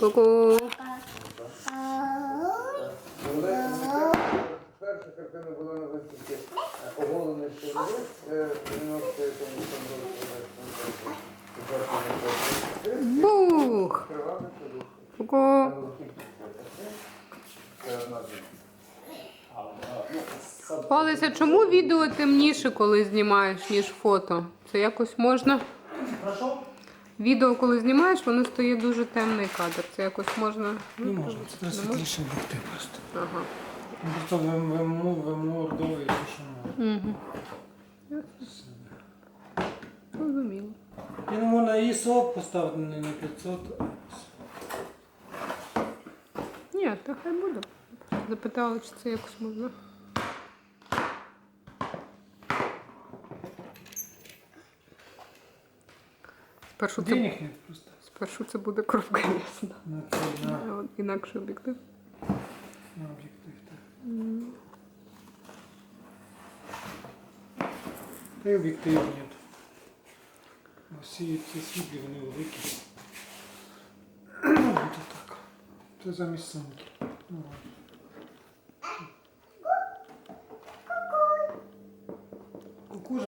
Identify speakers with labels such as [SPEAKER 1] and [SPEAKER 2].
[SPEAKER 1] Ку-ку.
[SPEAKER 2] Перша картина була на виставці оголений чоловік, 90 тому році.
[SPEAKER 1] Бух. Ку-ку. Олеся, чому відео темніше, коли знімаєш, ніж фото? Це якось можна?
[SPEAKER 3] Прошу?
[SPEAKER 1] Відео, коли знімаєш, воно стає дуже темний кадр. Це якось можна.
[SPEAKER 3] Не можна, це треба світліше бути просто.
[SPEAKER 1] Ага.
[SPEAKER 3] Ну, Просто вим- виму, вимордовує, що можна.
[SPEAKER 1] Угу. Розуміло.
[SPEAKER 3] Я не можу на ISO поставити не на 500.
[SPEAKER 1] Ні, то хай буде. Запитала, чи це якось можна. Спершу це,
[SPEAKER 3] Денег нет просто.
[SPEAKER 1] спершу це буде кропка ясна.
[SPEAKER 3] На на,
[SPEAKER 1] А от інакше об'єктив.
[SPEAKER 3] на об'єктив. так. Та й об'єктивів нет. Всі ці світлі, вони великі. Це так. Це замість самки. Ну, ладно.